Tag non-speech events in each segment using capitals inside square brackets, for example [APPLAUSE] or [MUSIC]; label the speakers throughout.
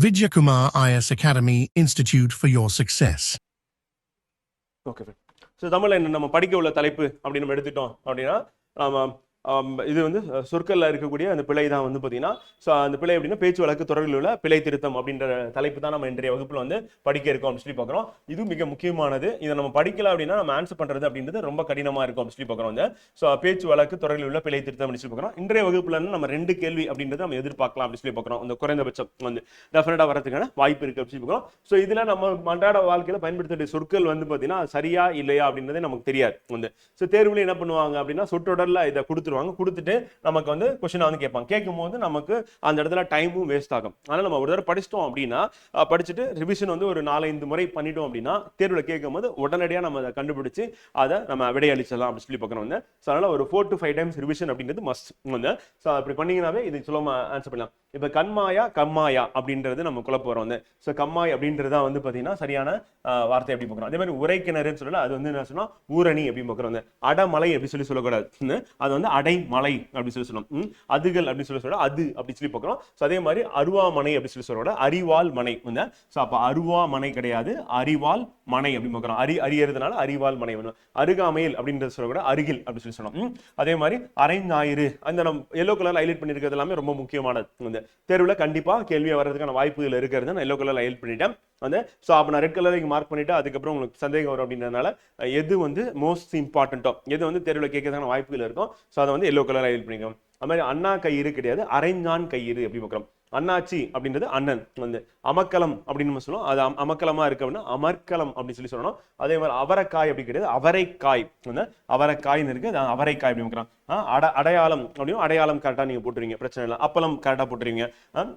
Speaker 1: Vidyakumar IS Academy Institute for your success.
Speaker 2: Okay so தமிழில் என்ன நம்ம படிக்க உள்ள தலைப்பு அப்படின்னு நம்ம எடுத்துட்டோம் அப்படின்னா இது வந்து சொற்களில் இருக்கக்கூடிய அந்த பிழை தான் வந்து பார்த்தீங்கன்னா ஸோ அந்த பிழை அப்படின்னா பேச்சு வழக்கு தொடரில் உள்ள பிழை திருத்தம் அப்படின்ற தலைப்பு தான் நம்ம இன்றைய வகுப்பில் வந்து படிக்க இருக்கோம் அப்படின்னு சொல்லி பார்க்குறோம் இது மிக முக்கியமானது. இதை நம்ம படிக்கல அப்படின்னா நம்ம ஆன்சர் பண்ணுறது அப்படின்றது ரொம்ப கடினமாக இருக்கும் அப்படின்னு சொல்லி பார்க்குறோம் வந்து. ஸோ பேச்சு வழக்கு தொடரில் உள்ள பிழை திருத்தம் அப்படின்னு சொல்லி பார்க்குறோம் இன்றைய வகுப்பில் நம்ம ரெண்டு கேள்வி அப்படின்றத நம்ம எதிர்பார்க்கலாம் அப்படின்னு சொல்லி பார்க்குறோம் அந்த குறைந்தபட்சம் வந்து டெஃபினட்டாக வரதுக்கான வாய்ப்பு இருக்குது அப்படின்னு சொல்லி பார்க்குறோம் ஸோ இதில் நம்ம அன்றாட வாழ்க்கையில் பயன்படுத்தக்கூடிய சொற்கள் வந்து பார்த்தீங்கன்னா சரியா இல்லையா அப்படின்றதே நமக்கு தெரியாது வந்து. ஸோ தேர்வில் என்ன பண்ணுவாங்க அப்படின்னா சொற்றொடரில் இதை கொடுத்து கொடுத்துருவாங்க. கொடுத்துட்டு நமக்கு வந்து கொஷினை வந்து கேட்பாங்க. கேட்கும் போது நமக்கு அந்த இடத்துல டைமும் வேஸ்ட் ஆகும். ஆனால் நம்ம ஒரு தடவை படிச்சிட்டோம் அப்படின்னா படிச்சுட்டு ரிவிஷன் வந்து ஒரு நாலஞ்சு முறை பண்ணிட்டோம் அப்படின்னா தேர்வில் கேட்கும் போது உடனடியாக நம்ம அதை கண்டுபிடிச்சு அதை நம்ம விடையளிச்சிடலாம் அப்படின்னு சொல்லி பார்க்குறோம் வந்து ஸோ அதனால் ஒரு four to five times revision அப்படின்றது மஸ்ட் வந்து ஸோ அப்படி பண்ணீங்கன்னாவே இது சுலமாக ஆன்சர் பண்ணலாம். இப்போ கண்மாயா கம்மாயா அப்படின்றது நம்ம குழப்பம் வந்து ஸோ கம்மாய் அப்படின்றது தான் வந்து பார்த்தீங்கன்னா சரியான வார்த்தை எப்படி பார்க்குறோம் அதே மாதிரி உரைக்கிணறுன்னு சொல்லல அது வந்து என்ன சொன்னால் ஊரணி அப்படின்னு பார்க்குறோம் வந்து அடமலை அப்படி சொல்லி சொல்லக்கூடாது. அது வந்து அடைமலை அப்படின்னு சொல்லி சொல்லணும் அதுகள் அப்படின்னு சொல்லி சொல்ல அது அப்படி சொல்லி பார்க்குறோம் ஸோ அதே மாதிரி அருவாமனை அப்படின்னு சொல்லி சொல்லக்கூட அறிவால் மனை வந்து ஸோ அப்போ அருவா மனை கிடையாது அறிவால் மனை அப்படின்னு பார்க்குறோம் அரி அறியறதுனால அறிவால் மனை வேணும். அருகாமையில் அப்படின்றது சொல்லக்கூட அருகில் அப்படின்னு சொல்லி சொல்லணும் ம், அதே மாதிரி அரை ஞாயிறு அந்த நம்ம எல்லோ கலர் ஹைலைட் பண்ணியிருக்கிறது எல்லாமே ரொம்ப முக்கியமானது வந்து. தேர்வில் கண்டிப்பாக கேள்வியாக வர்றதுக்கான வாய்ப்புகள் இருக்கிறது. நான் எல்லோ கலரில் ஹெல்ப் பண்ணிட்டேன். அந்த ஸோ அப்போ நான் ரெட் கலருக்கு மார்க் பண்ணிட்டு அதுக்கப்புறம் உங்களுக்கு சந்தேகம் வரும் அப்படின்றதுனால எது வந்து மோஸ்ட் இம்பார்ட்டண்ட்டோ எது வந்து தேர்வில் கேட்கறதுக்கான வாய்ப்புகள் இருக்கும் ஸோ அதை வந்து எல்லோ கலரில் ஹெல்ப் பண்ணிக்கணும் அது மாதிரி அண்ணா கயிறு கிடையாது அரைஞான் கயிறு அப்படி பார்க்குறோம். அண்ணாச்சி அப்படின்றது அண்ணன். வந்து அமக்கலம் அப்படின்னு நம்ம சொல்லுவோம். அது அம- அமக்கலமா இருக்கு அப்படின்னா அமர்க்கலம் அப்படின்னு சொல்லி சொல்லணும். அதே மாதிரி அவரைக்காய் அப்படி கிடையாது. அவரைக்காய். வந்து அவரைக்காய்னு இருக்கு. அது அவரைக்காய் அப்படின்னு அட அடையாளம் அப்படியும் அடையாளம் கரெக்டாக நீங்கள் போட்டுருவீங்க. பிரச்சனை இல்லை. அப்பளம் கரெக்டாக போட்டுருவீங்க.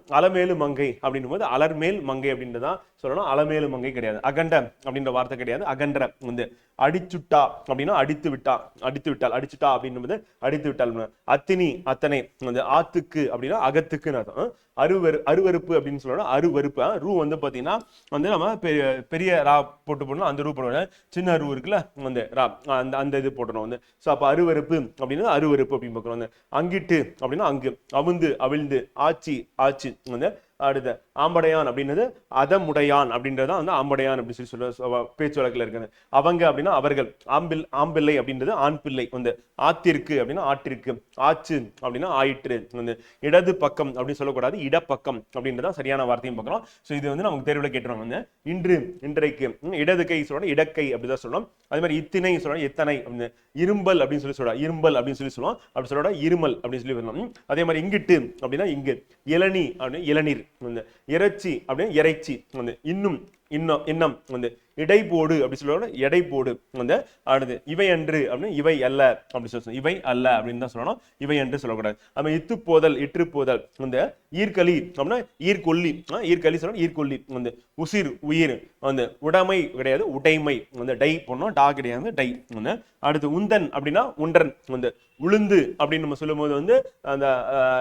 Speaker 2: அலமேலு மங்கை அப்படின்னும் போது அலர்மேல் மங்கை அப்படின்றது தான் சொல்லணும். அலமேலு மங்கை கிடையாது. அகண்ட அப்படின்ற வார்த்தை கிடையாது. அகண்ட வந்து அடிச்சுட்டா அப்படின்னா அடித்து விட்டா அடித்து விட்டால் அடிச்சுட்டா அப்படின்னும் அடித்து விட்டால் அத்தினி அத்தனை வந்து ஆத்துக்கு அப்படின்னா அகத்துக்குன்னு அர்த்தம். அருவரு அருவருப்பு அப்படின்னு சொல்லணும். அருவருப்பு. ரூ வந்து பார்த்தீங்கன்னா வந்து நம்ம பெரிய பெரிய ரா போட்டு போடணும். அந்த ரூ போடணும். சின்ன ரூ இருக்குல்ல அந்த ரா அந்த அந்த இது போட்டணும் வந்து. ஸோ அப்போ அருவருப்பு அப்படின்னா அருவருப்பு அப்படின்னு பார்க்குறோம் வந்து. அங்கிட்டு அப்படின்னா அங்கு. அவுந்து அவிழ்ந்து ஆச்சி ஆச்சு வந்து அடுத்த ஆம்படையான் அப்படின்றது அதமுடையான் அப்படின்றதான் வந்து ஆம்படையான் அப்படின்னு சொல்லி சொல்ல பேச்சு வழக்கில் இருக்குது. அவங்க அப்படின்னா அவர்கள். ஆம்பிள் ஆம்பிள்ளை அப்படின்றது ஆண் பிள்ளை வந்து. ஆத்திற்கு அப்படின்னா ஆற்றிற்கு. ஆச்சு அப்படின்னா ஆயிற்று வந்து. இடது பக்கம் அப்படின்னு சொல்லக்கூடாது இடப்பக்கம் அப்படின்றதான் சரியான வார்த்தையும் பார்க்கலாம் ஸோ இது வந்து நமக்கு தேர்வில் கேட்டுருவாங்க வந்து. இன்று இன்றைக்கு இடது கை சொல்லணும் இடக்கை அப்படிதான் சொல்லணும் அதே மாதிரி இத்தினை சொல்லணும் எத்தனை அப்படின்னு இரும்பல் அப்படின்னு சொல்லி சொல்றோம். இரும்பல் அப்படின்னு சொல்லி சொல்லுவோம். அப்படி சொல்லக்கூடாது இருமல் அப்படின்னு சொல்லி வரணும் அதே மாதிரி இங்கிட்டு அப்படின்னா இங்கு. இளநி அப்படின்னு இளநீர். வந்து இறைச்சி அப்படின்னு இறைச்சி வந்து இன்னும் இன்னும் இன்னம் வந்து இடைபோடு அப்படி சொல்லுவாங்க. எடை போடு வந்து அடுத்து இவை அன்று அப்படின்னு இவை அல்ல அப்படி சொல்லணும். இவை அல்ல அப்படின்னு தான் சொல்லணும். இவை என்று சொல்லக்கூடாது. அது இத்து போதல் இற்று போதல் வந்து ஈர்க்கலி அப்படின்னா ஈர்க்கொல்லி. ஈர்க்கலி சொல்லணும். ஈர்க்கொல்லி வந்து உசிர் உயிர் வந்து உடைமை கிடையாது. உடைமை வந்து டை போடணும். டா கிடையாது. டை வந்து அடுத்து உந்தன் அப்படின்னா உன்றன் வந்து உளுந்து அப்படின்னு நம்ம சொல்லும்போது வந்து அந்த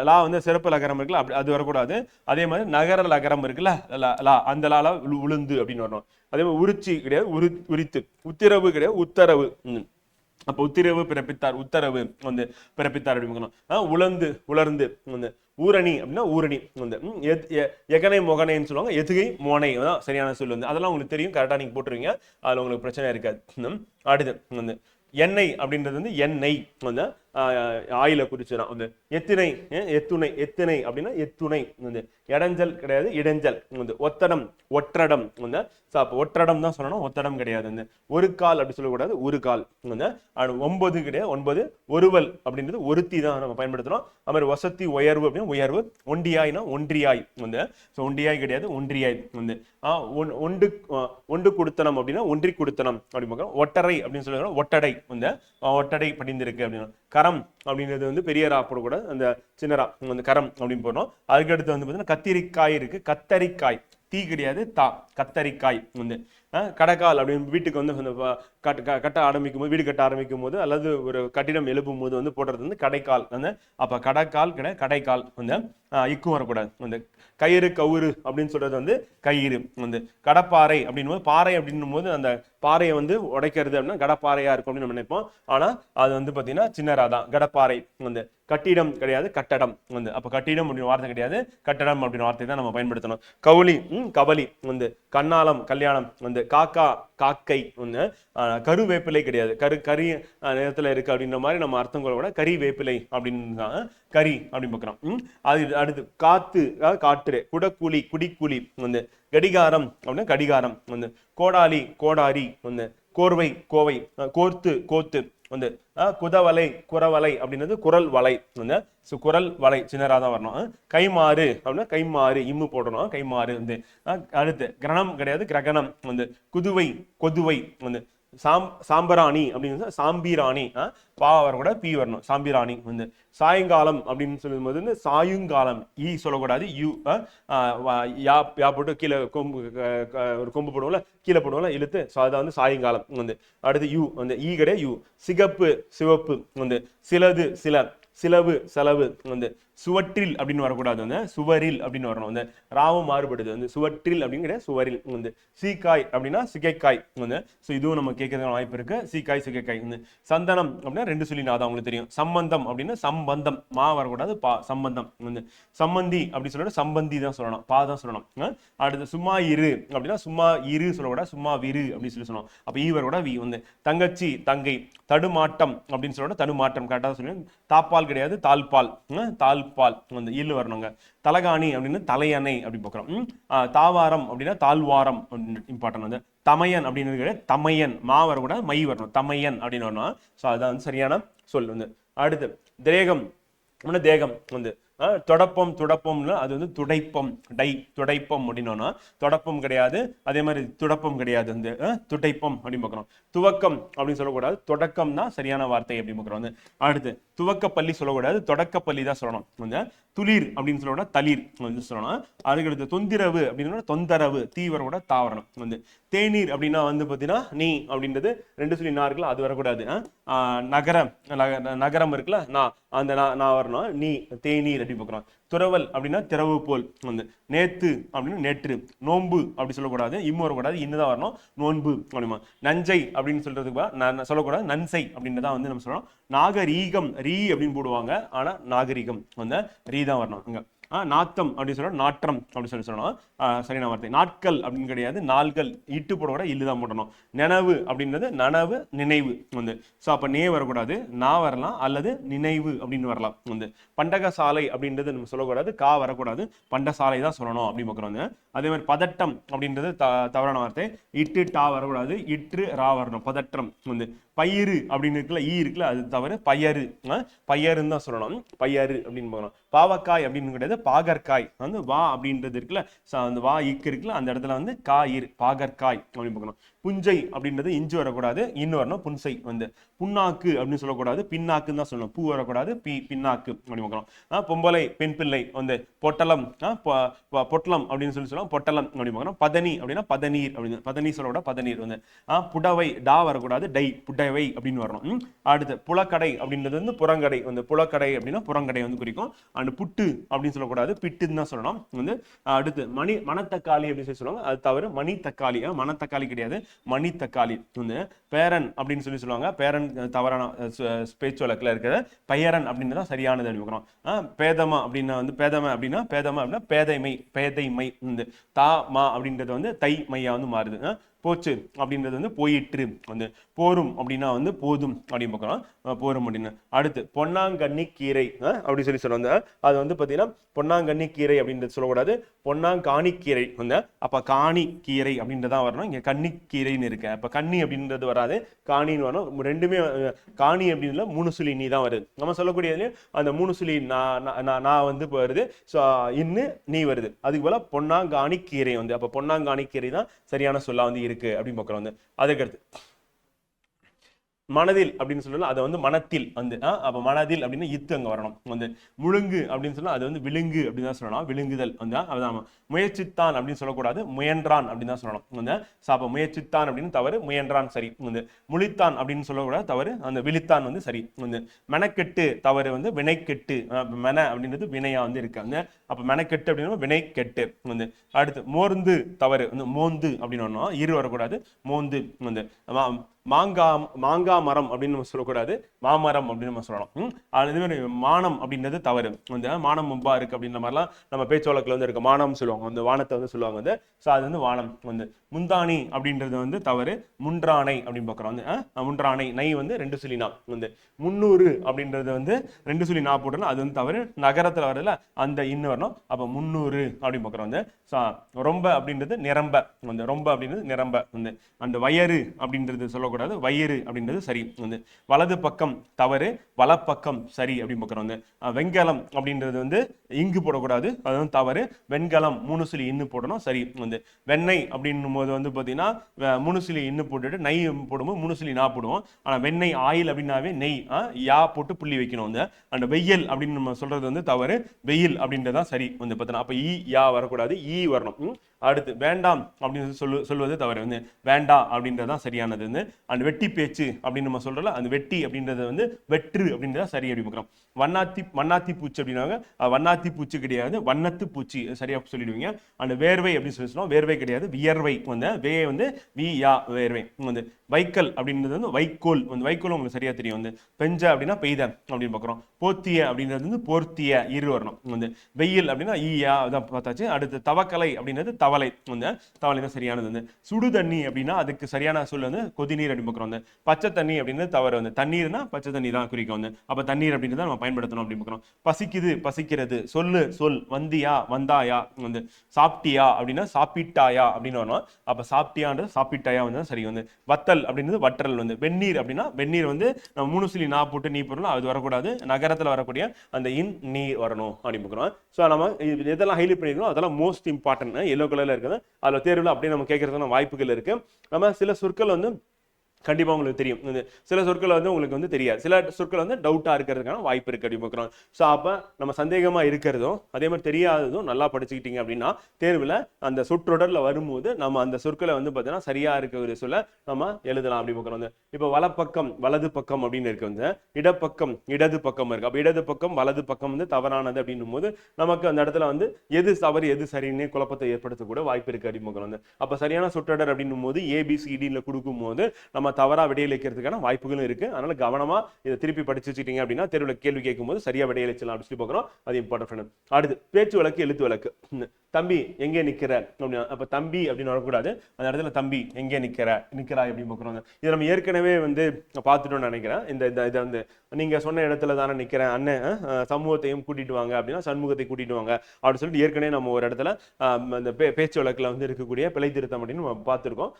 Speaker 2: லா வந்து சிறப்பு லகரம் இருக்குல்ல அப்படி அது வரக்கூடாது. அதே மாதிரி நகர லகரம் இருக்குல்ல லா- லா அந்த லால உளு- உளுந்து அப்படின்னு வரணும். அதே மாதிரி உரிச்சி கிடையாது உரு உரித்து. உத்திரவு கிடையாது உத்தரவு. அப்போ உத்திரவு பிறப்பித்தார் உத்தரவு வந்து பிறப்பித்தார் அப்படின்னு உலர்ந்து உலர்ந்து வந்து. ஊரணி அப்படின்னா ஊரணி வந்து. ம், எத்- எ- எகனை மொகனைன்னு சொல்லுவாங்க எதுகை மோனை. தான் சரியான சொல் வந்து. அதெல்லாம் உங்களுக்கு தெரியும் கரெக்டாக நீங்கள் போட்டுருவீங்க. அதில் உங்களுக்கு பிரச்சனை இருக்காது. அடுத்து வந்து எண்ணெய் அப்படின்றது வந்து எண்ணெய் வந்து ஆயில குறிச்சுதான் வந்து எத்தினை எத்துணை எத்துணை எத்தினை அப்படின்னா எத்துணை. வந்து இடைஞ்சல் கிடையாது இடைஞ்சல். வந்து ஒத்தடம் ஒற்றடம். வந்து அப்போ ஒற்றடம் தான் சொல்லணும் ஒத்தடம் கிடையாது. வந்து ஒரு கால் அப்படி சொல்லக்கூடாது ஒரு கால். வந்து ஒன்பது கிடையாது ஒன்பது ஒருவல் அப்படின்றது ஒருத்தி தான் நம்ம பயன்படுத்துகிறோம் அது மாதிரி வசதி உயர்வு அப்படின்னா உயர்வு. ஒண்டியாய்னா ஒன்றியாய். வந்து ஸோ ஒண்டியாய் கிடையாது ஒன்றியாய். வந்து ஆ, ஒன்- ஒன்று கொடுத்தனம் அப்படின்னா ஒன்றி கொடுத்தனம் அப்படி ஒட்டரை அப்படின்னு சொல்லுவாங்க ஒட்டடை. வந்து ஒட்டடை படிந்திருக்கு அப்படின்னா. கரம் அப்படின்றது வந்து பெரிய ரா போடக்கூடாது அந்த சின்ன ரா கரம் அப்படின்னு போடணும் அதுக்கடுத்து வந்து பார்த்தீங்கன்னா கத்திரிக்காய் இருக்கு. கத்தரிக்காய். தீ கிடையாது தா. கத்தரிக்காய் வந்து. கடைக்கால் அப்படின்னு வீட்டுக்கு வந்து அந்த கட்ட க- கட்ட ஆரம்பிக்கும் போது வீடு கட்ட ஆரம்பிக்கும் போது அல்லது ஒரு கட்டிடம் எழுப்பும் போது வந்து போடுறது வந்து கடைக்கால் வந்து. அப்ப கடைக்கால் கிடையாது கடைக்கால் வந்து. அஹ், இக்கும் வரக்கூடாது. வந்து கயிறு கவுறு அப்படின்னு சொல்றது வந்து கயிறு வந்து. கடப்பாறை அப்படின்னும் போது பாறை அப்படின்னும் போது அந்த பாறையை வந்து உடைக்கிறது அப்படின்னா கடப்பாறையா இருக்கும் அப்படின்னு நம்ம நினைப்போம். ஆனா அது வந்து பாத்தீங்கன்னா சின்னரா தான். கடப்பாறை வந்து கட்டிடம் கிடையாது கட்டடம் வந்து. அப்ப கட்டிடம் அப்படின்னு வார்த்தை கிடையாது கட்டடம் அப்படின்னு வார்த்தை தான் நம்ம பயன்படுத்தணும். கவுளி ம், கபலி வந்து கண்ணாலம் கல்யாணம் வந்து காக்கா காக்கை வந்து கருவேப்பிலை கரு வேப்பிலை கிடையாது. கரு கறி ஆஹ், இருக்குது இருக்கு அப்படின்ற மாதிரி நம்ம அர்த்தம் கொள்ள கூட கறி வேப்பிலை அப்படின்னு தான். கறி அப்படின்னு பார்க்குறோம். அது அடுத்து காத்து அதாவது காற்று குடக்கூலி குடிக்கூலி வந்து கடிகாரம் அப்படின்னா கடிகாரம் வந்து. கோடாலி கோடாரி வந்து. கோர்வை கோவை கோர்த்து கோத்து வந்து. குதவலை குறவலை அப்படின்றது குரல் வலை வந்து. ஸோ குரல் வலை சின்னராக தான் வரணும். கைமாறு அப்படின்னா கைமாறு இம்மு போடணும். கைமாறு வந்து. அடுத்து கிரணம் கிடையாது கிரகணம் வந்து. குதுவை கொதுவை வந்து. சாம் சாம்பராணி அப்படின்னு சாம்பிராணி அஹ், பா வரக்கூட பி வரணும் சாம்பிராணி வந்து. சாயங்காலம் அப்படின்னு சொல்லும்போது வந்து சாயுங்காலம் ஈ சொல்லக்கூடாது யூ வா- யா யா போட்டு கீழே கொம்பு க- ஒரு கொம்பு போடுவோம்ல கீழே போடுவோம்ல இழுத்து ஸோ அதை வந்து சாயங்காலம் வந்து. அடுத்து யூ வந்து ஈ கிடையாது யூ. சிகப்பு சிவப்பு வந்து சிலது சில சிலவு செலவு வந்து. சுவற்றில் அப்படின்னு வரக்கூடாது. வந்து சுவரில் அப்படின்னு வரணும். வந்து ராவும் மாறுபடுது. வந்து சுவற்றில் அப்படின்னு கிடையாது சுவரில். வந்து சீக்காய் அப்படின்னா சிகைக்காய். வந்து ஸோ இதுவும் நம்ம கேட்கறதுக்கு வாய்ப்பு இருக்கு. சீக்காய் சிகைக்காய். வந்து சந்தனம் அப்படின்னா ரெண்டு சொல்லி நான் உங்களுக்கு தெரியும். சம்பந்தம் அப்படின்னா சம்பந்தம். மா வரக்கூடாது பா சம்பந்தம். வந்து சம்பந்தி அப்படி சொல்லணும் சம்பந்தி தான் சொல்லணும். பா தான் சொல்லணும். அடுத்து சும்மா இரு அப்படின்னா சும்மா இரு சொல்லக்கூடாது. சும்மா விரு அப்படின்னு சொல்லி சொல்லணும். அப்போ ஈ வரக்கூடாது வி. வந்து தங்கச்சி தங்கை தடுமாட்டம் அப்படின்னு சொல்லணும் தடுமாட்டம். கரெக்டாக சொல்லி தாப்பால் கிடையாது தால்பால் தால் தாழ்பால் அந்த இல்லு வரணுங்க. தலகாணி அப்படின்னு தலையணை அப்படி பார்க்குறோம். தாவாரம் அப்படின்னா தாழ்வாரம் அப்படின்னு இம்பார்ட்டன் வந்து. தமையன் அப்படின்னு கிடையாது தமையன் மா வரக்கூட மை வரணும். தமையன் அப்படின்னு வரணும். ஸோ அதுதான் வந்து சரியான சொல் வந்து. அடுத்து தேகம் அப்படின்னா தேகம் வந்து? தொடப்பம் துடப்பம்னா அது வந்து துடைப்பம் டை துடைப்பம் அப்படின்னோம்னா தொடப்பம் கிடையாது. அதே மாதிரி துடப்பம் கிடையாது வந்து துடைப்பம் அப்படின்னு பார்க்குறோம் துவக்கம் அப்படின்னு சொல்லக்கூடாது. தொடக்கம் தான் சரியான வார்த்தை அப்படின்னு பார்க்குறோம் வந்து அடுத்து துவக்கப்பள்ளி சொல்லக்கூடாது. தொடக்கப்பள்ளி தான் சொல்லணும். வந்து துளிர் அப்படின்னு சொல்லக்கூடாது. தளிர் வந்து சொல்லணும். அதுக்கடுத்து தொந்திரவு அப்படின்னா தொந்தரவு தீவிரோட தாவரம் வந்து தேநீர் அப்படின்னா வந்து பார்த்தீங்கன்னா நீ அப்படின்றது ரெண்டு சொல்லி நான் இருக்குல்ல அது வரக்கூடாது. நகரம் நகரம் இருக்குல்ல நான் அந்த நான் நான் வரணும். நீ தேநீர் எப்படி பார்க்குறோம் துறவல் அப்படின்னா திறவு போல் வந்து. நேத்து அப்படின்னு நேற்று. நோன்பு அப்படி சொல்லக்கூடாது. இம்மு வரக்கூடாது. இன்னுதான் வரணும். நோன்பு அப்படிமா. நஞ்சை அப்படின்னு சொல்றதுக்கு நான் சொல்லக்கூடாது. நன்சை அப்படின்றதான் வந்து நம்ம சொல்லணும். நாகரீகம் ரீ அப்படின்னு போடுவாங்க. ஆனா நாகரீகம். வந்து ரீ தான் வரணும். அங்க நாத்தம் அப்படின்னு சொல்லணும் நாற்றம் அப்படின்னு சொல்லி சொல்லணும். சரியான வார்த்தை. நாட்கள் அப்படின்னு கிடையாது. நாள்கள். இட்டு போட கூட இல்லு தான் போடணும். நினைவு அப்படின்றது நனவு நினைவு வந்து. ஸோ அப்போ நே வரக்கூடாது. நான் வரலாம். அல்லது நினைவு அப்படின்னு வரலாம் வந்து. பண்டகசாலை அப்படின்றது நம்ம சொல்லக்கூடாது. கா வரக்கூடாது. பண்டசாலை தான் சொல்லணும் அப்படின்னு பார்க்குறோம் அதே மாதிரி பதட்டம் அப்படின்றது த தவறான வார்த்தை. இட்டு டா வரக்கூடாது. இட்டு ரா வரணும். பதற்றம் வந்து. பயிறு அப்படின்னு இருக்குல்ல ஈ இருக்குல்ல அது தவிர பயறு. ஆ, பயறுன்னு தான் சொல்லணும். பயறு அப்படின்னு பார்க்கணும் பாவக்காய் அப்படின்னு கிடையாது பாகற்காய். வந்து வா அப்படின்றது இருக்குல்ல அந்த வா இக்கு இருக்குல்ல அந்த இடத்துல வந்து காயிர் பாகற்காய் அப்படின்னு பார்க்கணும் புஞ்சை அப்படின்றது இஞ்சி வரக்கூடாது இன்னு வரணும் புன்சை வந்து. புண்ணாக்கு அப்படின்னு சொல்லக்கூடாது பின்னாக்குன்னு தான் சொல்லணும். பூ வரக்கூடாது பி பின்னாக்கு அப்படின்னு பார்க்கலாம். பொம்பளை பெண் பிள்ளை வந்து பொட்டலம் பொட்டலம் அப்படின்னு சொல்லி சொல்லலாம். பொட்டலம் அப்படின்னு பார்க்கணும் பதனி அப்படின்னா பதநீர் அப்படின்னு பதனி சொல்லக்கூடாது பதநீர் வந்து. புடவை டா வரக்கூடாது டை புடவை அப்படின்னு வரணும். அடுத்து புலக்கடை அப்படின்றது வந்து புறங்கடை வந்து. புலக்கடை அப்படின்னா புறங்கடை வந்து குறிக்கும். அண்ட் புட்டு அப்படின்னு சொல்லக்கூடாது பிட்டுன்னு தான் சொல்லணும். வந்து அடுத்து மணி மணத்தக்காளி அப்படின்னு சொல்லி சொல்லுவாங்க. அது தவிர மணி தக்காளி. மணத்தக்காளி கிடையாது. மணி தக்காளி வந்து பேரன் அப்படின்னு சொல்லி சொல்லுவாங்க. பேரன் தவறான பேச்சு வழக்கில் இருக்கிற பெயரன் அப்படின்னு தான் சரியானது அப்படிங்கிறோம் பேதமா அப்படின்னா வந்து பேதமை அப்படின்னா பேதமை அப்படின்னா பேதைமை பேதைமை வந்து தா மா அப்படின்றது வந்து தை மையா வந்து மாறுது. போச்சு அப்படின்றது வந்து போயிற்று. வந்து போரும் அப்படின்னா வந்து போதும் அப்படின்னு பார்க்கலாம். போரும் அப்படின்னு. அடுத்து பொன்னாங்கண்ணி கீரை. அப்படின்னு சொல்லி சொல்லுவாங்க. அது வந்து பார்த்தீங்கன்னா பொன்னாங்கண்ணி கீரை அப்படின்றது சொல்லக்கூடாது. பொன்னாங்காணி கீரை. வந்து அப்போ காணி கீரை அப்படின்றதான் வரணும். இங்கே கன்னிக்கீரைன்னு இருக்கேன் இருக்கு. அப்போ கன்னி அப்படின்றது வராது. காணின்னு வரணும். ரெண்டுமே காணி அப்படின்னு மூணு சுழி நீ தான் வருது. நம்ம சொல்லக்கூடியதுலேயே அந்த மூணு சுழி நான் நான், நான் வந்து வருது. ஸோ இன்னு நீ வருது. அதுக்கு போல் பொன்னாங்காணி கீரை வந்து அப்போ பொன்னாங்காணி கீரை தான் சரியான சொல்லா வந்து இருக்கு. அப்படின்னு பார்க்குறோம். வந்து அதுக்கடுத்து மனதில் அப்படின்னு சொல்லலாம் அதை வந்து மனத்தில் வந்து ஆ, மனதில் அப்படின்னு இத்து அங்கே வரணும். வந்து முழுங்கு அப்படின்னு சொன்னால் அது வந்து விழுங்கு அப்படின்னு தான் சொல்லலாம். விழுங்குதல் வந்து அதான். முயற்சித்தான் அப்படின்னு சொல்லக்கூடாது முயன்றான் அப்படின்னு தான் சொல்லணும். வந்து அப்போ முயற்சித்தான் அப்படின்னு தவறு முயன்றான் சரி. வந்து முழித்தான் அப்படின்னு சொல்லக்கூடாது தவறு அந்த விழித்தான் வந்து சரி. வந்து மெனக்கெட்டு தவறு வந்து வினைக்கெட்டு மென அப்படின்றது வினையா வந்து இருக்கு. வந்து அப்போ மெனக்கெட்டு அப்படின்னா வினை கெட்டு வந்து அடுத்து மோர்ந்து தவறு வந்து மோந்து அப்படின்னு ஒன்றும் இரு வரக்கூடாது மோந்து வந்து மா- மாங்கா மாங்கா மரம் அப்படின்னு நம்ம சொல்லக்கூடாது. மாமரம் அப்படின்னு நம்ம சொல்லலாம். அது மாதிரி மானம் அப்படின்றது தவறு. வந்து மானம் மும்பா இருக்கு அப்படின்ற மாதிரிலாம் நம்ம பேச்சு வழக்கில் வந்து இருக்கு. மானம் சொல்லுவாங்க. வந்து வானத்தை வந்து சொல்லுவாங்க வந்து. ஸோ அது வந்து வானம். வந்து முந்தானி அப்படின்றது வந்து தவறு. முன்றானை அப்படின்னு பார்க்குறோம். வந்து முன்றானை நை வந்து ரெண்டு சொல்லி நா. வந்து முந்நூறு அப்படின்றது வந்து ரெண்டு சொல்லி நா போட்டோம்னா அது வந்து தவறு. நகரத்தில் வரல அந்த இன்னு வரணும். அப்போ முந்நூறு அப்படின்னு பார்க்குறோம். வந்து ஸோ ரொம்ப அப்படின்றது நிரம்ப. வந்து ரொம்ப அப்படின்றது நிரம்ப. வந்து அந்த வயறு அப்படின்றது சொல்ல சொல்லக்கூடாது வயிறு அப்படின்றது சரி. வந்து வலது பக்கம் தவறு வலப்பக்கம் சரி அப்படின்னு பார்க்குறோம். வந்து வெண்கலம் அப்படின்றது வந்து இங்கு போடக்கூடாது. அது வந்து தவறு. வெண்கலம் மூணு சிலி இன்னு போடணும். சரி. வந்து வெண்ணெய் அப்படின்னும் போது வந்து பார்த்தீங்கன்னா மூணு சிலி இன்னு போட்டுட்டு நெய் போடும்போது மூணு சிலி நா போடுவோம். ஆனால் வெண்ணெய் ஆயில் அப்படின்னாவே நெய் ஆ, யா போட்டு புள்ளி வைக்கணும். வந்து அந்த வெயில் அப்படின்னு நம்ம சொல்றது வந்து தவறு. வெயில் அப்படின்றது தான் சரி. வந்து பார்த்தீங்கன்னா அப்போ ஈ யா வரக்கூடாது. ஈ வரணும். அடுத்து வேண்டாம் அப்படின்னு சொல்லு சொல்வது தவறு. வந்து வேண்டாம் அப்படின்றது தான் சரியானது. வந்து அந்த வெட்டி பேச்சு அப்படின்னு நம்ம சொல்றோம்ல அந்த வெட்டி அப்படின்றது வந்து வெற்று அப்படின்றத சரி அப்படி பார்க்குறோம் வண்ணாத்தி வண்ணாத்தி பூச்சி அப்படின்னாங்க. வண்ணாத்தி பூச்சி கிடையாது வண்ணத்து பூச்சி சரியா சொல்லிடுவீங்க. அந்த வேர்வை அப்படின்னு சொல்லி சொல்லுவோம். வேர்வை கிடையாது வியர்வை வந்து வே வந்து வி யா வேர்வை வந்து. வைக்கல் அப்படின்றது வந்து வைக்கோல். வந்து வைக்கோல் உங்களுக்கு சரியா தெரியும். வந்து பெஞ்ச அப்படின்னா பெய்த அப்படின்னு பார்க்குறோம். போத்திய அப்படின்றது வந்து போர்த்திய இரு வரணும். வந்து வெயில் அப்படின்னா ஈயா அதான் பார்த்தாச்சு. அடுத்து தவக்கலை அப்படின்றது தவளை. வந்து தவளை தான் சரியானது. வந்து சுடு தண்ணி அப்படின்னா அதுக்கு சரியான சொல் வந்து கொதிநீர் அப்படின்னு பார்க்குறோம். வந்து பச்சை தண்ணி அப்படின்றது தவறு. வந்து தண்ணீர்னா பச்சை தண்ணி தான் குறிக்கும். வந்து அப்போ தண்ணீர் அப்படின்றத நம்ம பயன்படுத்தணும் அப்படின்னு பார்க்குறோம். பசிக்குது பசிக்கிறது. சொல்லு சொல். வந்தியா வந்தாயா. வந்து சாப்பிட்டியா அப்படின்னா சாப்பிட்டாயா அப்படின்னு வரணும். அப்போ சாப்பிட்டியான்றது சாப்பிட்டாயா வந்து சரி. வந்து வத்தல் அப்படின்றது வற்றல் வந்து. வெந்நீர் அப்படின்னா வெந்நீர் வந்து நம்ம மூணு சிலி நா போட்டு நீ போடணும் அது வரக்கூடாது. நகரத்தில் வரக்கூடிய அந்த இன் நீர் வரணும் அப்படின்னு பார்க்குறோம் ஸோ நம்ம இது எதெல்லாம் ஹைலைட் பண்ணியிருக்கோம் அதெல்லாம் மோஸ்ட் இம்பார்ட்டன்ட் எல்லோ கலரில் இருக்குது அதில் தேர்வில் அப்படியே நம்ம கேட்கறதுக்கான வாய்ப்புகள் இருக்கு. நம்ம சில சொற்கள் வந்து கண்டிப்பாக உங்களுக்கு தெரியும். சில சொற்கள் வந்து உங்களுக்கு வந்து தெரியாது. சில சொற்கள் வந்து டவுட்டாக இருக்கிறதுக்கான வாய்ப்பு இருக்கு அப்படின்னு பார்க்குறோம். ஸோ அப்போ நம்ம சந்தேகமாக இருக்கிறதும் அதே மாதிரி தெரியாததும் நல்லா படிச்சுக்கிட்டீங்க அப்படின்னா தேர்வில் அந்த சொற்றொடரில் வரும்போது நம்ம அந்த சொற்களை வந்து பார்த்தீங்கன்னா சரியாக இருக்க ஒரு சொல்ல நம்ம எழுதலாம் அப்படி பார்க்குறோம். வந்து இப்போ வலப்பக்கம் வலது பக்கம் அப்படின்னு இருக்கு. வந்து இடப்பக்கம் இடது பக்கம் இருக்குது அப்போ இடது பக்கம் வலது பக்கம் வந்து தவறானது அப்படின்னும் போது நமக்கு அந்த இடத்துல வந்து எது தவறு எது சரின்னு குழப்பத்தை ஏற்படுத்தக்கூட வாய்ப்பு இருக்குது அப்படின்னு பார்க்குறோம். வந்து அப்போ சரியான சொற்றொடர் அப்படின்னும் போது ஏபிசிடியில் கொடுக்கும்போது நம்ம தவறாக விடையளிக்கிறதுக்கான வாய்ப்புகளும் இருக்குது அதனால் கவனமாக இதை திருப்பி படிச்சு வச்சுக்கிட்டீங்க அப்படின்னா தெருவில் கேள்வி கேட்கும்போது சரியாக விடையளிச்சலாம் அப்படின்னு சொல்லி பார்க்குறோம். அது இம்பார்ட்டன் அடுத்து பேச்சு வழக்கு எழுத்து வழக்கு. தம்பி எங்கே நிற்கிற அப்படின்னா அப்போ தம்பி அப்படின்னு வரக்கூடாது. அந்த இடத்துல தம்பி எங்கே நிற்கிற நிற்கிறாய் அப்படின்னு பார்க்குறோங்க. இதை நம்ம ஏற்கனவே வந்து பார்த்துட்டோம்னு நினைக்கிறேன். இந்த இந்த இதை வந்து நீங்கள் சொன்ன இடத்துல தானே நிற்கிறேன் அண்ணன் சமூகத்தையும் கூட்டிட்டு வாங்க அப்படின்னா சண்முகத்தை கூட்டிட்டு வாங்க அப்படின்னு சொல்லிட்டு ஏற்கனவே நம்ம ஒரு இடத்துல அந்த பே பேச்சு வழக்கில் வந்து இருக்கக்கூடிய பிழை திருத்தம் அப்படின்னு நம்ம பார்த்துருக்கோம்.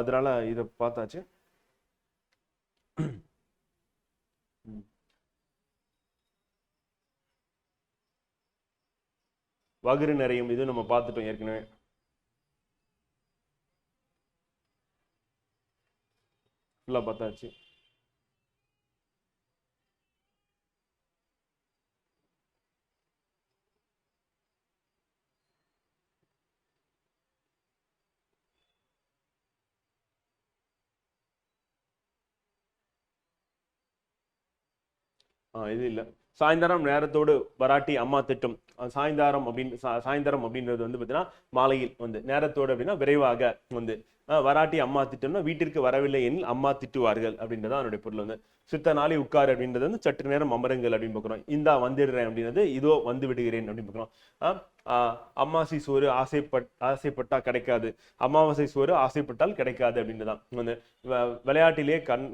Speaker 2: அதனால் அதனால இதை பார்த்தாச்சு. [CLEARS THROAT] வகுறு நிறையும் இது நம்ம பார்த்துட்டோம் ஏற்கனவே. ஃபுல்லாக பார்த்தாச்சு. ஆ இது இல்லை சாயந்தரம் நேரத்தோடு வராட்டி அம்மா திட்டம். அஹ் சாயந்தாரம் அப்படின்னு சா- சாயந்தரம் அப்படின்றது வந்து பார்த்தீங்கன்னா மாலையில் வந்து நேரத்தோடு அப்படின்னா விரைவாக வந்து. வராட்டி அம்மா திட்டம்னா வீட்டிற்கு வரவில்லை எனில் அம்மா திட்டுவார்கள் அப்படின்றது அதனுடைய பொருள் வந்து. சித்த நாளை உட்கார் அப்படின்றது வந்து சற்று நேரம் அமருங்கள் அப்படின்னு பார்க்குறோம் இந்தா வந்துடுறேன் அப்படின்றது இதோ வந்து விடுகிறேன் அப்படின்னு பார்க்குறோம் அம்மாசி சோறு ஆசைப்பட் ஆசைப்பட்டா கிடைக்காது. அமாவாசை சோறு ஆசைப்பட்டால் கிடைக்காது அப்படின்றதான் வந்து. வ- விளையாட்டிலே கண்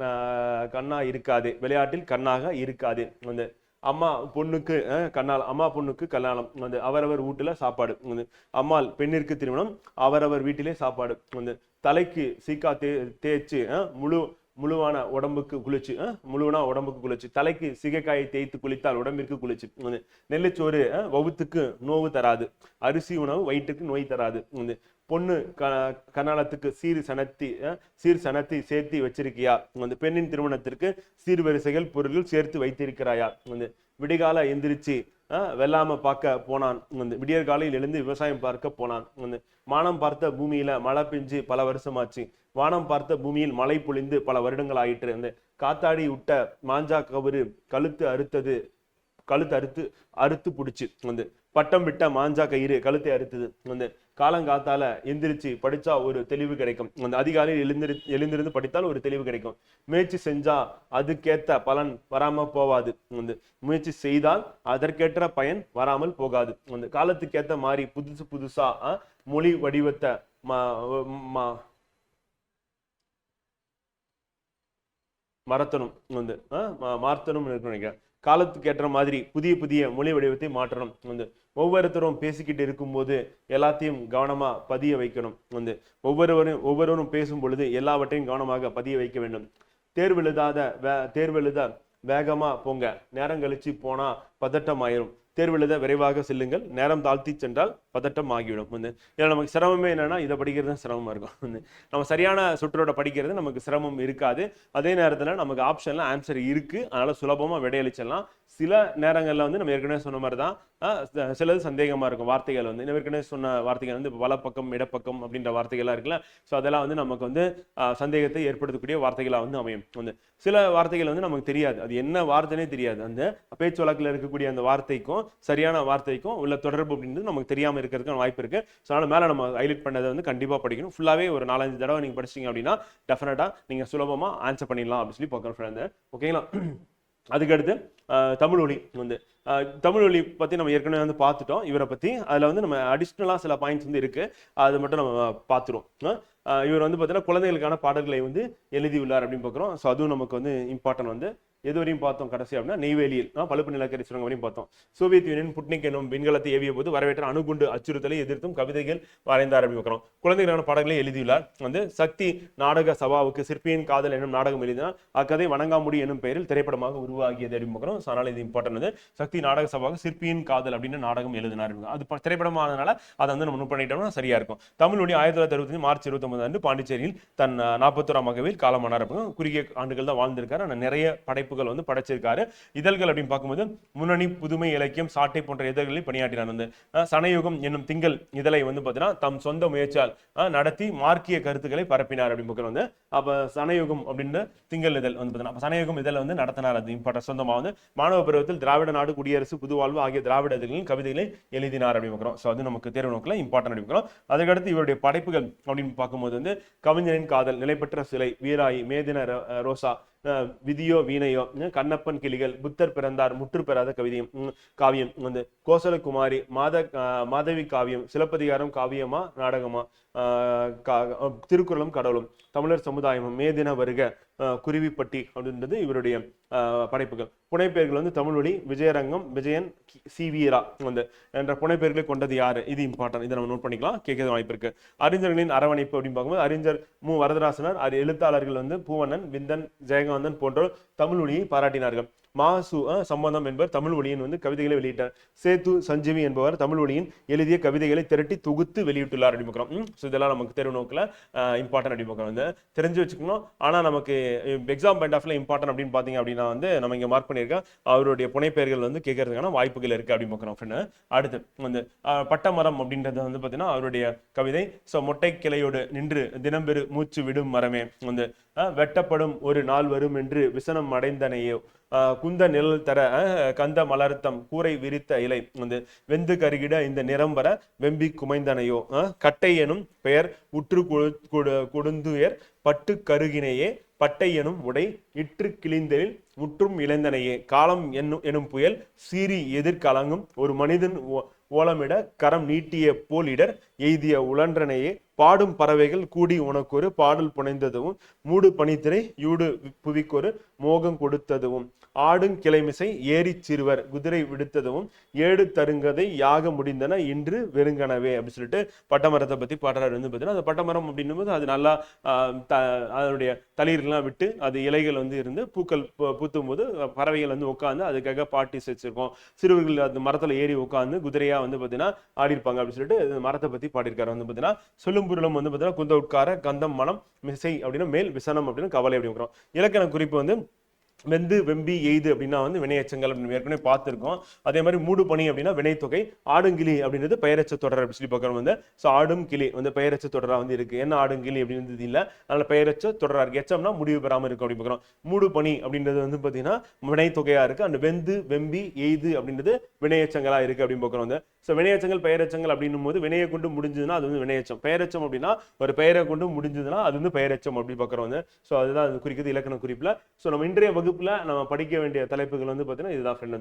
Speaker 2: கண்ணா இருக்காது. விளையாட்டில் கண்ணாக இருக்காது வந்து. அம்மா பொண்ணுக்கு அஹ், கண்ணால் அம்மா பொண்ணுக்கு கல்யாணம். வந்து அவரவர் வீட்டுல சாப்பாடு. வந்து அம்மாள் பெண்ணிற்கு திருமணம் அவரவர் வீட்டிலே சாப்பாடு. வந்து தலைக்கு சீக்கா தே தேய்ச்சி முழு முழுவான உடம்புக்கு குளிச்சு முழுவனா உடம்புக்கு குளிச்சு தலைக்கு சிகைக்காயை தேய்த்து குளித்தால் உடம்பிற்கு குளிச்சு. நெல்லுச்சோறு வவுத்துக்கு நோவு தராது. அரிசி உணவு வயிற்றுக்கு நோய் தராது. பொண்ணு க கனாலத்துக்கு சீர் சனத்தி சீர் சனத்தி சேர்த்து வச்சிருக்கியா? வந்து பெண்ணின் திருமணத்திற்கு சீர்வரிசைகள் பொருள்கள் சேர்த்து வைத்திருக்கிறாயா? வந்து விடிகால எந்திரிச்சு அஹ், வெள்ளாம பார்க்க போனான். வந்து விடியற்காலையில் எழுந்து விவசாயம் பார்க்க போனான். வந்து மானம் பார்த்த பூமியில மழை பெஞ்சு பல வருஷமாச்சு. வானம் பார்த்த பூமியில் மழை பொழிந்து பல வருடங்கள் ஆயிட்டு அந்த காத்தாடி விட்ட மாஞ்சா கவுரு கழுத்து அறுத்தது கழுத்து அறுத்து அறுத்து பிடிச்சி. வந்து பட்டம் விட்ட மாஞ்சா கயிறு கழுத்தை அறுத்தது. வந்து காலங்காத்தால எந்திரிச்சு படிச்சா ஒரு தெளிவு கிடைக்கும். அந்த அதிகாலையில் எழுந்திரு எழுந்திருந்து படித்தால் ஒரு தெளிவு கிடைக்கும். முயற்சி செஞ்சா அதுக்கேத்த பலன் வராம போவாது. வந்து முயற்சி செய்தால் அதற்கேற்ற பயன் வராமல் போகாது. வந்து காலத்துக்கேத்த மாதிரி புதுசு புதுசா அஹ், மொழி வடிவத்தை ம- மறத்தணும். வந்து அஹ், நினைக்கிறேன். காலத்துக்கு ஏற்ற மாதிரி புதிய புதிய மொழி வடிவத்தை மாற்றணும். வந்து ஒவ்வொருத்தரும் பேசிக்கிட்டு இருக்கும்போது எல்லாத்தையும் கவனமாக பதிய வைக்கணும். வந்து ஒவ்வொருவரும் ஒவ்வொருவரும் பேசும் பொழுது எல்லாவற்றையும் கவனமாக பதிய வைக்க வேண்டும். தேர்வு எழுதாத வே தேர்வு எழுத வேகமாக போங்க. நேரம் கழிச்சு போனால் பதட்டம் தேர்வெழுத தேர்வு எழுத விரைவாக செல்லுங்கள். நேரம் தாழ்த்தி சென்றால் பதட்டம் ஆகிவிடும். வந்து இதில் நமக்கு சிரமமே என்னன்னா இதை படிக்கிறது தான் சிரமமா இருக்கும். வந்து நம்ம சரியான சுற்றோட படிக்கிறது நமக்கு சிரமம் இருக்காது. அதே நேரத்தில் நமக்கு ஆப்ஷன்ல ஆன்சர் இருக்கு. அதனால சுலபமா விடையளிச்சிடலாம். சில நேரங்களில் வந்து நம்ம ஏற்கனவே சொன்ன மாதிரி தான் சிலது சந்தேகமா இருக்கும். வார்த்தைகள் வந்து நம்ம ஏற்கனவே சொன்ன வார்த்தைகள் வந்து வல வலப்பக்கம் இடப்பக்கம் அப்படின்ற வார்த்தைகள்லாம் இருக்குல்ல ஸோ அதெல்லாம் வந்து நமக்கு வந்து சந்தேகத்தை ஏற்படுத்தக்கூடிய வார்த்தைகளாக வந்து அமையும். வந்து சில வார்த்தைகள் வந்து நமக்கு தெரியாது. அது என்ன வார்த்தைனே தெரியாது. அந்த பேச்சு வழக்கில் இருக்கக்கூடிய அந்த வார்த்தைக்கும் சரியான வார்த்தைக்கும் உள்ள தொடர்பு அப்படின்றது நமக்கு தெரியாமல் இருக்கிறதுக்கு வாய்ப்பு இருக்குது ஸோ அதனால் மேலே நம்ம ஹைலைட் பண்ணதை வந்து கண்டிப்பாக படிக்கணும். ஃபுல்லாகவே ஒரு நாலஞ்சு தடவை நீங்கள் படிச்சீங்க அப்படின்னா டெஃபினட்டாக நீங்கள் சுலபமாக ஆன்சர் பண்ணிடலாம் அப்படின்னு சொல்லி பார்க்குறோம் ஓகேங்களா அதுக்கடுத்து தமிழ் ஒலி வந்து தமிழ் ஒளி பற்றி நம்ம ஏற்கனவே வந்து பார்த்துட்டோம். இவரை பற்றி அதில் வந்து நம்ம அடிஷ்னலாக சில பாயிண்ட்ஸ் வந்து இருக்கு. அது மட்டும் நம்ம பார்த்துருவோம். இவர் வந்து பார்த்தீங்கன்னா குழந்தைகளுக்கான பாடல்களை வந்து எழுதியுள்ளார் அப்படின்னு பார்க்குறோம். ஸோ அதுவும் நமக்கு வந்து இம்பார்ட்டன்ட் வந்து எது வரையும் பார்த்தோம் கடைசி அப்படின்னா நெய்வேலியில். பழுப்பு நிலக்கரி சுரங்கம் வரையும் பார்த்தோம். சோவியத் யூனியன் புட்னிக் என்னும் விண்கலத்தை ஏவிய போது வரவேற்ற அணுகுண்டு அச்சுறுத்தலை எதிர்த்தும் கவிதைகள் வரைந்தார் அப்படின்னு பார்க்குறோம் குழந்தைகளான பாடல்களை எழுதியுள்ளார். வந்து சக்தி நாடக சபாவுக்கு சிற்பியின் காதல் என்னும் நாடகம் எழுதினால் அக்கதை வணங்காமுடி என்னும் பெயரில் திரைப்படமாக உருவாகியது அப்படின்னு பார்க்குறோம் ஸோ இது இம்பார்ட்டன் வந்து சக்தி நாடக சபாவுக்கு சிற்பியின் காதல் அப்படின்னு நாடகம் எழுதினார் அது திரைப்படமானதுனால அதை வந்து நம்ம பண்ணிட்டோம்னா சரியா இருக்கும். தமிழ் ஆயிரத்தி தொள்ளாயிரத்தி அறுபத்தி மார்ச் இருபத்தி ஆண்டு பாண்டிச்சேரியில் தன் நாற்பத்தோராம் வகையில் காலமானார் அப்படின்னு குறுகிய ஆண்டுகள் தான் வாழ்ந்திருக்காரு. ஆனால் நிறைய படைப்புகள் வந்து படைச்சிருக்காரு. இதழ்கள் அப்படின்னு பார்க்கும்போது முன்னணி புதுமை இலக்கியம் சாட்டை போன்ற இதழ்களில் பணியாற்றினார். வந்து சனயுகம் என்னும் திங்கள் இதழை வந்து பார்த்தீங்கன்னா தம் சொந்த முயற்சியால் நடத்தி மார்க்கிய கருத்துக்களை பரப்பினார் அப்படின்னு பார்க்குறோம். வந்து அப்போ சனயுகம் அப்படின்னு திங்கள் இதழ் வந்து பார்த்தீங்கன்னா சனயுகம் இதழை வந்து நடத்தினார். அது இம்பார்ட்டன் சொந்தமாக வந்து மாணவ பருவத்தில் திராவிட நாடு குடியரசு புதுவாழ்வு ஆகிய திராவிட இதழ்களின் கவிதைகளை எழுதினார் அப்படின்னு பார்க்குறோம். ஸோ அது நமக்கு தேர்வு நோக்கில் இம்பார்ட்டன் அப்படின்னு பார்க்குறோம். அதுக்கடுத்து இவருடைய படைப்புகள் அப்படின்னு பார்க்கும்போது வந்து கவிஞரின் காதல் நிலைபெற்ற சிலை வீராயி மேதின ரோசா விதியோ வீணையோ கண்ணப்பன் கிளிகள் புத்தர் பிறந்தார் முற்று பெறாத கவிதையும் காவியம் வந்து கோசலகுமாரி மாத மாதவி காவியம் சிலப்பதிகாரம் காவியமா நாடகமா கா- திருக்குறளும் கடவுளும் தமிழர் சமுதாயமும் மே தின வருக குருவிப்பட்டி அப்படின்றது இவருடைய படைப்புகள். புனைப்பெயர்கள் வந்து தமிழ்மொழி விஜயரங்கம் விஜயன் கி- சி வீரா வந்து என்ற புனைப்பெயர்களை கொண்டது யாரு? இது இம்பார்ட்டன்ட் இதை நம்ம நோட் பண்ணிக்கலாம். கேட்கறது வாய்ப்பு இருக்கு. அறிஞர்களின் அரவணைப்பு அப்படின்னு பார்க்கும்போது அறிஞர் மு. வரதராசனர் அரி- எழுத்தாளர்கள் வந்து பூவண்ணன் விந்தன் ஜெயகாந்தன் போன்றோர் தமிழ் மொழியை பாராட்டினார்கள். மாசு சம்பந்தம் என்பவர் தமிழ் மொழியின் வந்து கவிதைகளை வெளியிட்டார். சேத்து சஞ்சீவி என்பவர் தமிழ் மொழியின் எழுதிய கவிதைகளை திரட்டி தொகுத்து வெளியிட்டுள்ளார் அப்படின்னு ஸோ இதெல்லாம் நமக்கு தெருவு நோக்கில் இம்பார்ட்டன்ட் அப்படின்னு பார்க்குறோம். வந்து தெரிஞ்சு வச்சுக்கணும். ஆனால் நமக்கு எக்ஸாம் பாயிண்ட் ஆஃப்ல இம்பார்ட்டன்ட் அப்படின்னு பார்த்தீங்க அப்படின்னா நான் வந்து நம்ம இங்கே மார்க் பண்ணியிருக்கேன். அவருடைய புனைப்பெயர்கள் வந்து கேட்கறதுக்கான வாய்ப்புகள் இருக்கு அப்படின்னு பார்க்குறோம் ஃப்ரெண்டு அடுத்து வந்து பட்டமரம் அப்படின்றது வந்து பார்த்தீங்கன்னா அவருடைய கவிதை. ஸோ மொட்டை கிளையோடு நின்று தினம்பெரு மூச்சு விடும் மரமே வந்து வெட்டப்படும் ஒரு நாள் வரும் என்று விசனம் அடைந்தனையோ. குந்த நிழல் தர கந்த மலர்த்தம் கூரை விரித்த இலை வந்து வெந்து கருகிட இந்த நிறம் வர வெம்பி குமைந்தனையோ. கட்டை எனும் பெயர் உற்று கொடு- கொடுந்துயர் பட்டு கருகினையே. பட்டை எனும் உடை இற்று கிழிந்தலில் முற்றும் இளைந்தனையே காலம் என்னும் எனும் புயல் சீறி எதிர்கலங்கும். ஒரு மனிதன் ஓ- ஓலமிட கரம் நீட்டிய போலிடர் எய்திய உழன்றனையே பாடும் பறவைகள் கூடி உனக்கொரு பாடல் புனைந்ததும் மூடு பனித்திரை யூடு புவிக்கொரு மோகம் கொடுத்ததும் ஆடும் கிளைமிசை ஏறி சிறுவர் குதிரை விடுத்ததும் ஏடு தருங்கதை யாக முடிந்தன இன்று வெறுங்கனவே அப்படின்னு சொல்லிட்டு பட்டமரத்தை பத்தி பாடுறாரு. வந்து பார்த்தீங்கன்னா அந்த பட்டமரம் அப்படின்னும் போது அது நல்லா த- அதனுடைய தளிர்லாம் விட்டு அது இலைகள் வந்து இருந்து பூக்கள் பூ- பூத்தும் போது பறவைகள் வந்து உட்காந்து அதுக்காக பாட்டி வச்சிருக்கோம் சிறுவர்கள் அந்த மரத்துல ஏறி உட்காந்து குதிரையா வந்து பார்த்தீங்கன்னா ஆடிருப்பாங்க அப்படின்னு சொல்லிட்டு மரத்தை பத்தி பாடியிருக்காரு. வந்து பார்த்தீங்கன்னா சொல்லும் பொருளும் வந்து பார்த்தீங்கன்னா குந்த உட்கார கந்தம் மனம் மிசை அப்படின்னா மேல் விசனம் அப்படின்னு கவலை அப்படிங்கிறோம். இலக்கண குறிப்பு வந்து வெந்து வெம்பி எய்து அப்படின்னா வந்து வினையச்சங்கள் அப்படின்னு ஏற்கனவே பார்த்திருக்கோம். அதே மாதிரி மூடு பனி அப்படின்னா வினைத்தொகை ஆடுங்கிளி அப்படின்றது பெயரச்ச தொடர் அப்படின்னு சொல்லி பார்க்கணும் வந்து. ஸோ ஆடும் கிளி வந்து பெயரச்ச தொடராக வந்து இருக்கு. என்ன ஆடுங்கிளி அப்படின்றது இல்லை. அதனால பெயரச்ச தொடராக இருக்கு. எச்சம்னா முடிவு பெறாமல் இருக்கும் அப்படின்னு பார்க்குறோம். மூடு பனி அப்படின்றது வந்து பார்த்தீங்கன்னா வினைத்தொகையாக இருக்கு. அந்த வெந்து வெம்பி எய்து அப்படின்றது வினையச்சங்களா இருக்கு அப்படின்னு பார்க்குறோம் வந்து. ஸோ வினையச்சங்கள் பெயரச்சங்கள் அப்படின்னும் போது வினையை கொண்டு முடிஞ்சதுன்னா அது வந்து வினையச்சம். பெயரச்சம் அப்படின்னா ஒரு பெயரை கொண்டு முடிஞ்சதுன்னா அது வந்து பெயரச்சம் அப்படி பார்க்குறோம் வந்து. ஸோ அதுதான் அது குறிக்கிறது இலக்கண குறிப்பில். ஸோ நம்ம இன்றைய வகுப்புல நம்ம படிக்க வேண்டிய தலைப்புகள் வந்து பார்த்தீங்கன்னா இதுதான் ஃப்ரெண்ட்